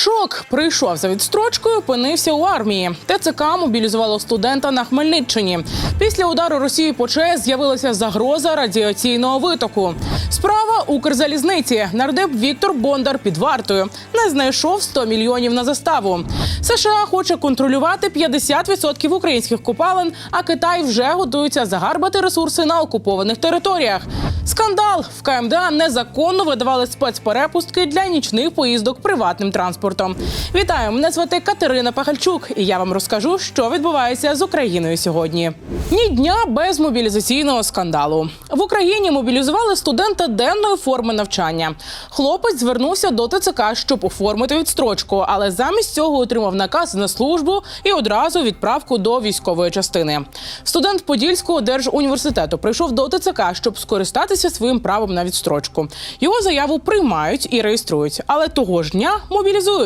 Шок прийшов за відстрочкою, опинився у армії. ТЦК мобілізувало студента на Хмельниччині. Після удару Росії по ЧАЕС з'явилася загроза радіаційного витоку. Справа Укрзалізниці. Нардеп Віктор Бондар під вартою не знайшов 100 мільйонів на заставу. США хоче контролювати 50% українських копалин, а Китай вже готується загарбати ресурси на окупованих територіях. Скандал в КМДА незаконно видавали спецперепустки для нічних поїздок приватним транспортом. Вітаю! Мене звати Катерина Пахальчук, і я вам розкажу, що відбувається з Україною сьогодні. Ні дня без мобілізаційного скандалу в Україні мобілізували студента денної форми навчання. Хлопець звернувся до ТЦК, щоб оформити відстрочку, але замість цього отримав наказ на службу і одразу відправку до військової частини. Студент Подільського держуніверситету прийшов до ТЦК, щоб скористатися своїм правом на відстрочку. Його заяву приймають і реєструють, але того ж дня мобілізують.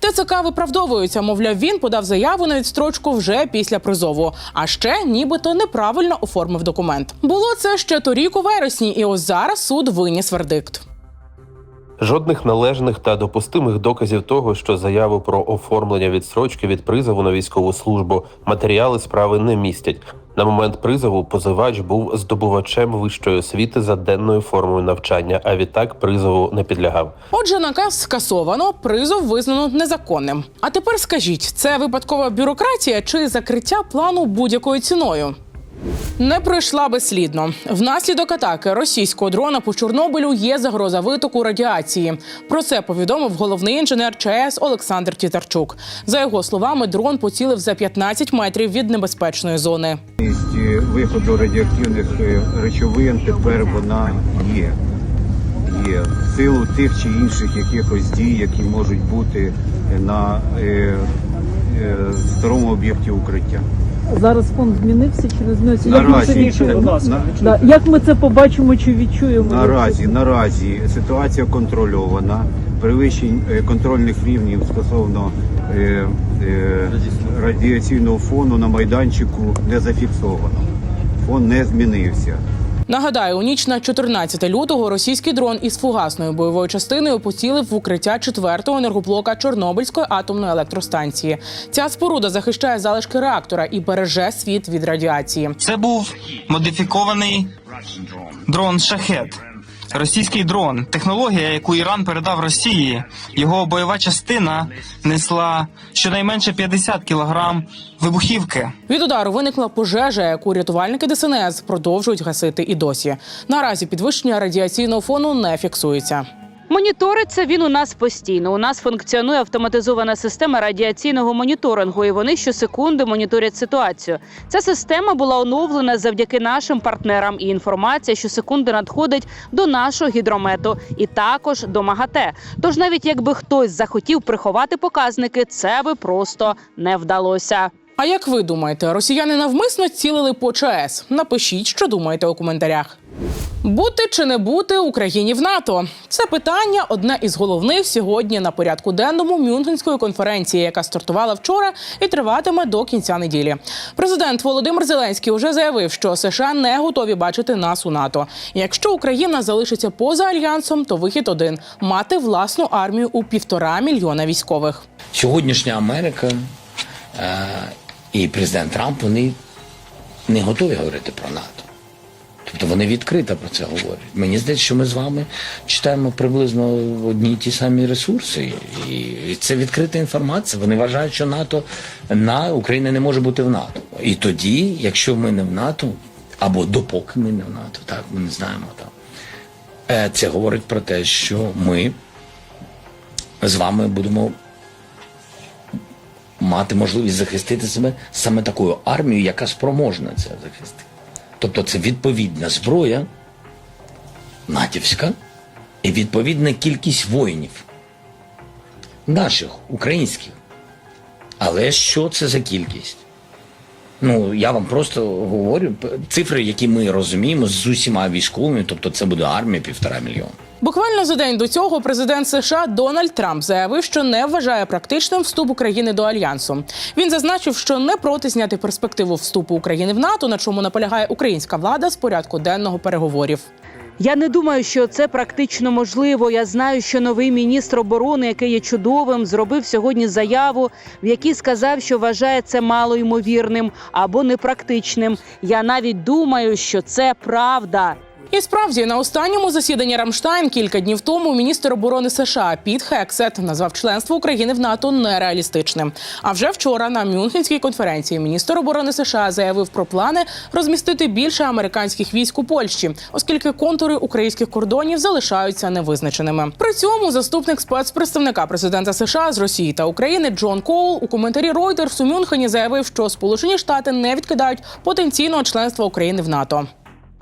ТЦК виправдовується, мовляв, він подав заяву на відстрочку вже після призову, а ще нібито неправильно оформив документ. Було це ще торік у вересні, і ось зараз суд виніс вердикт. Жодних належних та допустимих доказів того, що заяву про оформлення відстрочки від призову на військову службу матеріали справи не містять. На момент призову позивач був здобувачем вищої освіти за денною формою навчання, а відтак призову не підлягав. Отже, наказ скасовано, призов визнано незаконним. А тепер скажіть, це випадкова бюрократія чи закриття плану будь-якою ціною? Не пройшла безслідно. Внаслідок атаки російського дрона по Чорнобилю є загроза витоку радіації. Про це повідомив головний інженер ЧАЕС Олександр Тітарчук. За його словами, дрон поцілив за 15 метрів від небезпечної зони. Е, виходу радіоактивних е, речовин тепер вона є. Є в силу тих чи інших якихось дій, які можуть бути на е, е, старому об'єкті укриття. Зараз фонд змінився чи не змінився? Як ми це Наразі, відчуємо? на, Да. Як ми це побачимо чи відчуємо? наразі, наразі ситуація контрольована. Перевищень е, контрольних рівнів стосовно е, е, радіаційного фону на майданчику не зафіксовано. Фон не змінився. Нагадаю, у ніч на 14 лютого російський дрон із фугасною бойовою частиною поцілив в укриття четвертого енергоблока Чорнобильської атомної електростанції. Ця споруда захищає залишки реактора і береже світ від радіації. Це був модифікований дрон Шахет. Російський дрон, технологія, яку Іран передав Росії. Його бойова частина несла щонайменше 50 кілограм вибухівки. Від удару виникла пожежа, яку рятувальники ДСНС продовжують гасити і досі. Наразі підвищення радіаційного фону не фіксується. Моніториться він у нас постійно. У нас функціонує автоматизована система радіаційного моніторингу, і вони щосекунди моніторять ситуацію. Ця система була оновлена завдяки нашим партнерам, і інформація щосекунди надходить до нашого гідромету і також до МАГАТЕ. Тож, навіть якби хтось захотів приховати показники, це би просто не вдалося. А як ви думаєте, росіяни навмисно цілили по ЧАЕС? Напишіть, що думаєте у коментарях. Бути чи не бути Україні в НАТО? Це питання одне із головних сьогодні на порядку денному Мюнхенської конференції, яка стартувала вчора і триватиме до кінця неділі. Президент Володимир Зеленський вже заявив, що США не готові бачити нас у НАТО. Якщо Україна залишиться поза альянсом, то вихід один мати власну армію у півтора мільйона військових. Сьогоднішня Америка е, і президент Трамп вони не готові говорити про НАТО. Тобто вони відкрито про це говорять. Мені здається, що ми з вами читаємо приблизно одні й ті самі ресурси. І це відкрита інформація. Вони вважають, що НАТО на Україна не може бути в НАТО. І тоді, якщо ми не в НАТО, або допоки ми не в НАТО, так ми не знаємо там. е, Це говорить про те, що ми з вами будемо мати можливість захистити себе саме такою армією, яка спроможна це захистити. Тобто це відповідна зброя натівська і відповідна кількість воїнів наших, українських. Але що це за кількість? Ну, я вам просто говорю цифри, які ми розуміємо з усіма військовими, тобто це буде армія півтора мільйона. Буквально за день до цього президент США Дональд Трамп заявив, що не вважає практичним вступ України до альянсу. Він зазначив, що не проти зняти перспективу вступу України в НАТО, на чому наполягає українська влада з порядку денного переговорів. Я не думаю, що це практично можливо. Я знаю, що новий міністр оборони, який є чудовим, зробив сьогодні заяву, в якій сказав, що вважає це малоймовірним або непрактичним. Я навіть думаю, що це правда. І справді на останньому засіданні Рамштайн кілька днів тому міністр оборони США Піт Хексет назвав членство України в НАТО нереалістичним. А вже вчора на Мюнхенській конференції міністр оборони США заявив про плани розмістити більше американських військ у Польщі, оскільки контури українських кордонів залишаються невизначеними. При цьому заступник спецпредставника президента США з Росії та України Джон Коул у коментарі Reuters у Мюнхені заявив, що Сполучені Штати не відкидають потенційного членства України в НАТО.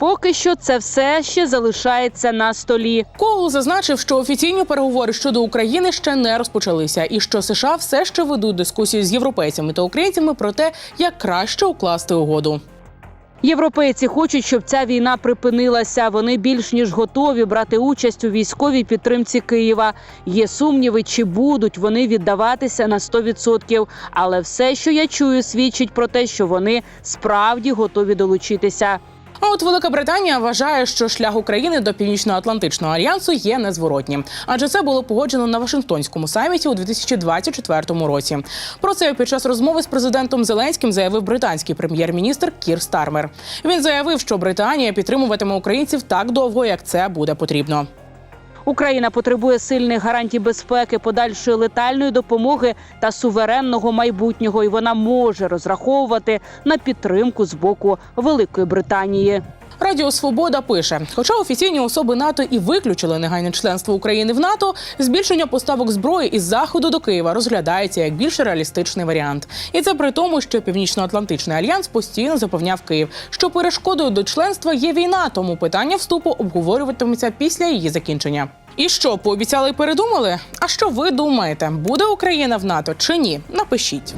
Поки що це все ще залишається на столі. Коул зазначив, що офіційні переговори щодо України ще не розпочалися, і що США все ще ведуть дискусії з європейцями та українцями про те, як краще укласти угоду. Європейці хочуть, щоб ця війна припинилася. Вони більш ніж готові брати участь у військовій підтримці Києва. Є сумніви, чи будуть вони віддаватися на 100%. Але все, що я чую, свідчить про те, що вони справді готові долучитися. А от Велика Британія вважає, що шлях України до Північно-Атлантичного альянсу є незворотнім, адже це було погоджено на Вашингтонському саміті у 2024 році. Про це під час розмови з президентом Зеленським заявив британський прем'єр-міністр Кір Стармер. Він заявив, що Британія підтримуватиме українців так довго, як це буде потрібно. Україна потребує сильних гарантій безпеки, подальшої летальної допомоги та суверенного майбутнього, і вона може розраховувати на підтримку з боку Великої Британії. Радіо Свобода пише: хоча офіційні особи НАТО і виключили негайне членство України в НАТО, збільшення поставок зброї із заходу до Києва розглядається як більш реалістичний варіант. І це при тому, що Північно-Атлантичний альянс постійно запевняв Київ, що перешкодою до членства є війна, тому питання вступу обговорюватиметься після її закінчення. І що пообіцяли і передумали? А що ви думаєте, буде Україна в НАТО чи ні? Напишіть.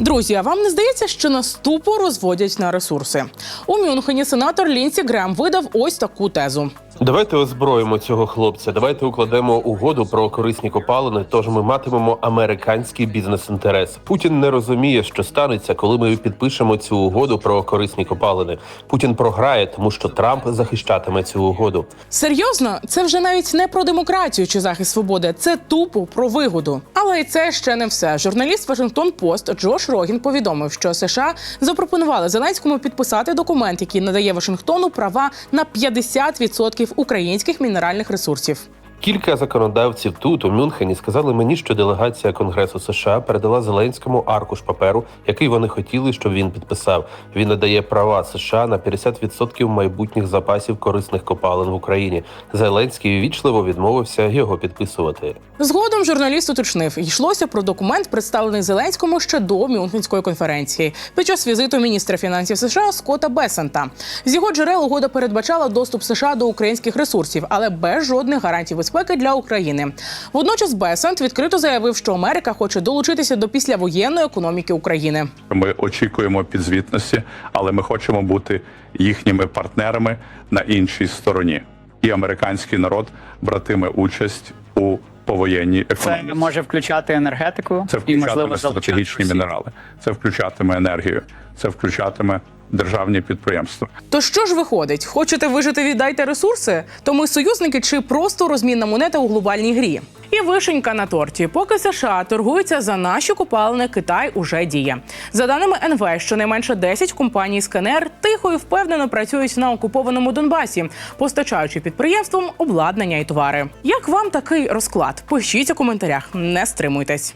Друзі, а вам не здається, що нас тупо розводять на ресурси? У Мюнхені сенатор Лінсі Грем видав ось таку тезу. Давайте озброїмо цього хлопця. Давайте укладемо угоду про корисні копалини. Тож ми матимемо американський бізнес-інтерес. Путін не розуміє, що станеться, коли ми підпишемо цю угоду про корисні копалини. Путін програє, тому що Трамп захищатиме цю угоду. Серйозно, це вже навіть не про демократію чи захист свободи, це тупо про вигоду. Але і це ще не все. Журналіст Вашингтон Пост Джош Рогін повідомив, що США запропонували Зеленському підписати документ, який надає Вашингтону права на 50% українських мінеральних ресурсів. Кілька законодавців тут у Мюнхені сказали мені, що делегація Конгресу США передала Зеленському аркуш паперу, який вони хотіли, щоб він підписав. Він надає права США на 50% майбутніх запасів корисних копалин в Україні. Зеленський ввічливо відмовився його підписувати. Згодом журналіст уточнив, йшлося про документ, представлений Зеленському ще до Мюнхенської конференції під час візиту міністра фінансів США Скотта Бесента. З його джерел угода передбачала доступ США до українських ресурсів, але без жодних гарантій безпеки для України. Водночас Бесент відкрито заявив, що Америка хоче долучитися до післявоєнної економіки України. Ми очікуємо підзвітності, але ми хочемо бути їхніми партнерами на іншій стороні. І американський народ братиме участь у повоєнній Це економіці. може включати енергетику Це і можливо стратегічні мінерали, це включатиме енергію, це включатиме державні підприємства. То що ж виходить? Хочете вижити, віддайте ресурси? То ми союзники чи просто розмінна монета у глобальній грі? І вишенька на торті. Поки США торгуються за наші копалини, Китай уже діє. За даними НВ, щонайменше 10 компаній з КНР тихо і впевнено працюють на окупованому Донбасі, постачаючи підприємствам обладнання і товари. Як вам такий розклад? Пишіть у коментарях, не стримуйтесь.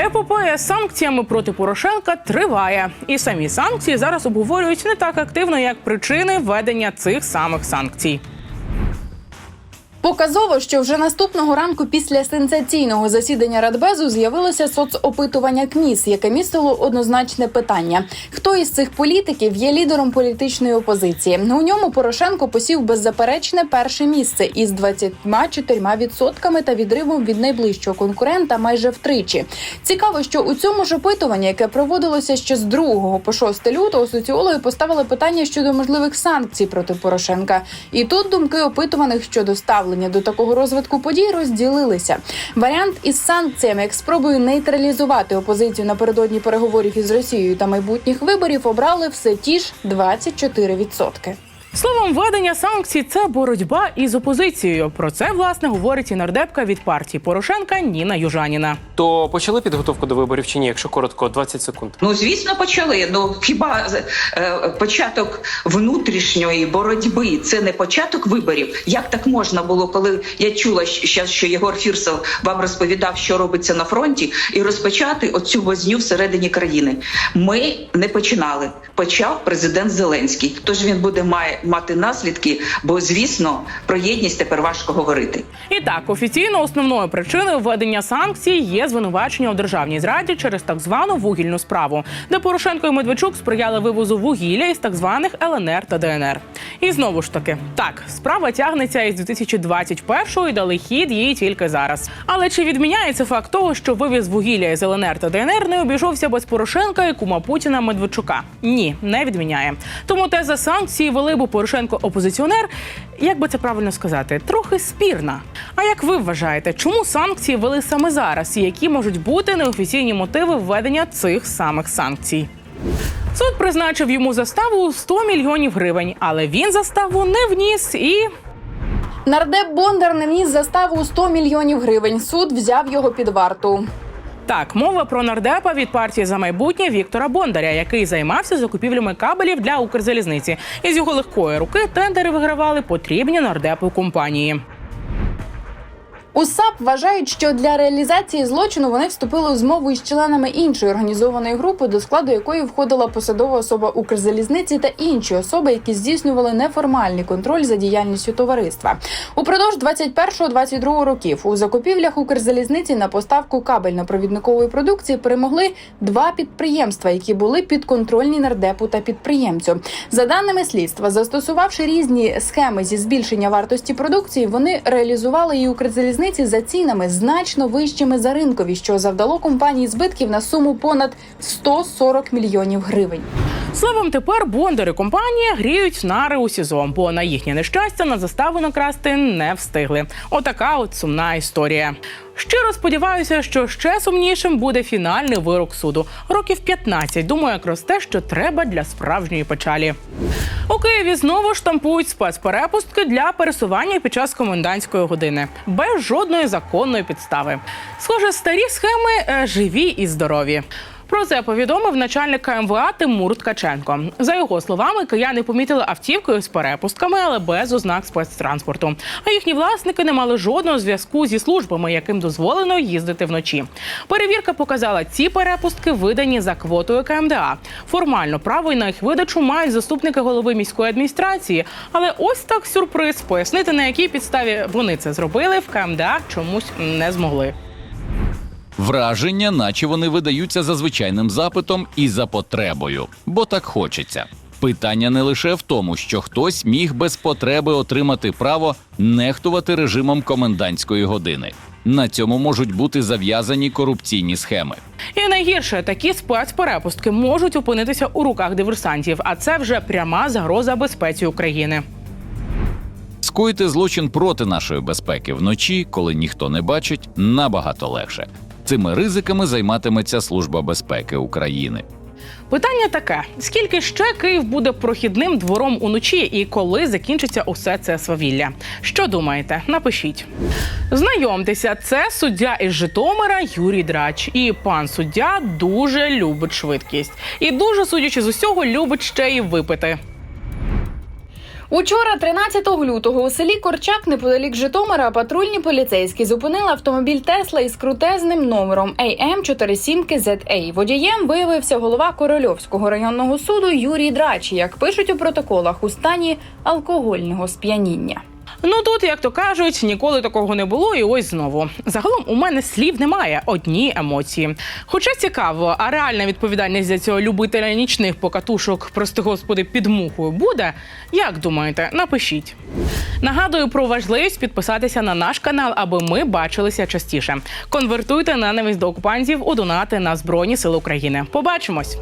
Епопея з санкціями проти Порошенка триває, і самі санкції зараз обговорюють не так активно, як причини введення цих самих санкцій. Показово, що вже наступного ранку після сенсаційного засідання Радбезу з'явилося соцопитування КМІС, яке містило однозначне питання: хто із цих політиків є лідером політичної опозиції? У ньому Порошенко посів беззаперечне перше місце із 24% та відривом від найближчого конкурента майже втричі. Цікаво, що у цьому ж опитуванні, яке проводилося ще з 2 по 6 лютого, соціологи поставили питання щодо можливих санкцій проти Порошенка. І тут думки опитуваних щодо ставлення до такого розвитку подій розділилися. Варіант із санкціями, як спробою нейтралізувати опозицію напередодні переговорів із Росією та майбутніх виборів, обрали все ті ж 24%. Словом, введення санкцій це боротьба із опозицією. Про це власне говорить і нардепка від партії Порошенка Ніна Южаніна. То почали підготовку до виборів чи ні? Якщо коротко, 20 секунд. Ну звісно, почали. Ну хіба е, початок внутрішньої боротьби це не початок виборів? Як так можна було, коли я чула щ- що Єгор Фірсов вам розповідав, що робиться на фронті, і розпочати оцю возню всередині країни? Ми не починали. Почав президент Зеленський. Тож він буде має мати наслідки, бо звісно про єдність тепер важко говорити. І так, офіційно основною причиною введення санкцій є звинувачення у державній зраді через так звану вугільну справу, де Порошенко і Медведчук сприяли вивозу вугілля із так званих ЛНР та ДНР. І знову ж таки, так, справа тягнеться із 2021-го і дали хід їй тільки зараз. Але чи відміняється факт того, що вивіз вугілля із ЛНР та ДНР не обійшовся без Порошенка і кума Путіна Медведчука? Ні, не відміняє. Тому теза санкції вели бо Порошенко опозиціонер, як би це правильно сказати, трохи спірна. А як ви вважаєте, чому санкції вели саме зараз? І які можуть бути неофіційні мотиви введення цих самих санкцій? Суд призначив йому заставу у 100 мільйонів гривень, але він заставу не вніс і Нардеп Бондар не вніс заставу у 100 мільйонів гривень. Суд взяв його під варту. Так, мова про нардепа від партії за майбутнє Віктора Бондаря, який займався закупівлями кабелів для Укрзалізниці. Із його легкої руки тендери вигравали потрібні нардепу компанії. У САП вважають, що для реалізації злочину вони вступили у змову із членами іншої організованої групи, до складу якої входила посадова особа Укрзалізниці та інші особи, які здійснювали неформальний контроль за діяльністю товариства. Упродовж 21-22 років у закупівлях Укрзалізниці на поставку кабельно-провідникової продукції перемогли два підприємства, які були підконтрольні нардепу та підприємцю. За даними слідства, застосувавши різні схеми зі збільшення вартості продукції, вони реалізували її Укрзалізниці за цінами значно вищими за ринкові, що завдало компанії збитків на суму понад 140 мільйонів гривень. Словом, тепер бондари компанії гріють нари у СІЗО, бо на їхнє нещастя на заставу накрасти не встигли. Отака от сумна історія. Щиро сподіваюся, що ще сумнішим буде фінальний вирок суду. Років 15. Думаю, якраз те, що треба для справжньої печалі. У Києві знову штампують спецперепустки для пересування під час комендантської години без жодної законної підстави. Схоже, старі схеми е, живі і здорові. Про це повідомив начальник КМВА Тимур Ткаченко. За його словами, кияни помітили автівкою з перепустками, але без ознак спецтранспорту. А їхні власники не мали жодного зв'язку зі службами, яким дозволено їздити вночі. Перевірка показала, ці перепустки видані за квотою КМДА. Формально право на їх видачу мають заступники голови міської адміністрації. Але ось так сюрприз пояснити на якій підставі вони це зробили в КМДА чомусь не змогли. Враження, наче вони видаються за звичайним запитом і за потребою, бо так хочеться. Питання не лише в тому, що хтось міг без потреби отримати право нехтувати режимом комендантської години. На цьому можуть бути зав'язані корупційні схеми. І найгірше такі спецперепустки можуть опинитися у руках диверсантів, а це вже пряма загроза безпеці України. Скоїти злочин проти нашої безпеки вночі, коли ніхто не бачить, набагато легше. Цими ризиками займатиметься Служба безпеки України. Питання таке: скільки ще Київ буде прохідним двором уночі, і коли закінчиться усе це свавілля? Що думаєте? Напишіть. Знайомтеся, це суддя із Житомира Юрій Драч. І пан суддя дуже любить швидкість. І дуже, судячи з усього, любить ще й випити. Учора, 13 лютого, у селі Корчак, неподалік Житомира, патрульні поліцейські зупинили автомобіль Тесла із крутезним номером AM47ZA. Водієм виявився голова Корольовського районного суду Юрій Драч, як пишуть у протоколах, у стані алкогольного сп'яніння. Ну тут, як то кажуть, ніколи такого не було, і ось знову. Загалом у мене слів немає, одні емоції. Хоча цікаво, а реальна відповідальність за цього любителя нічних покатушок, прости господи, під мухою буде. Як думаєте, напишіть. Нагадую про важливість підписатися на наш канал, аби ми бачилися частіше. Конвертуйте ненависть до окупантів у донати на Збройні Сили України. Побачимось!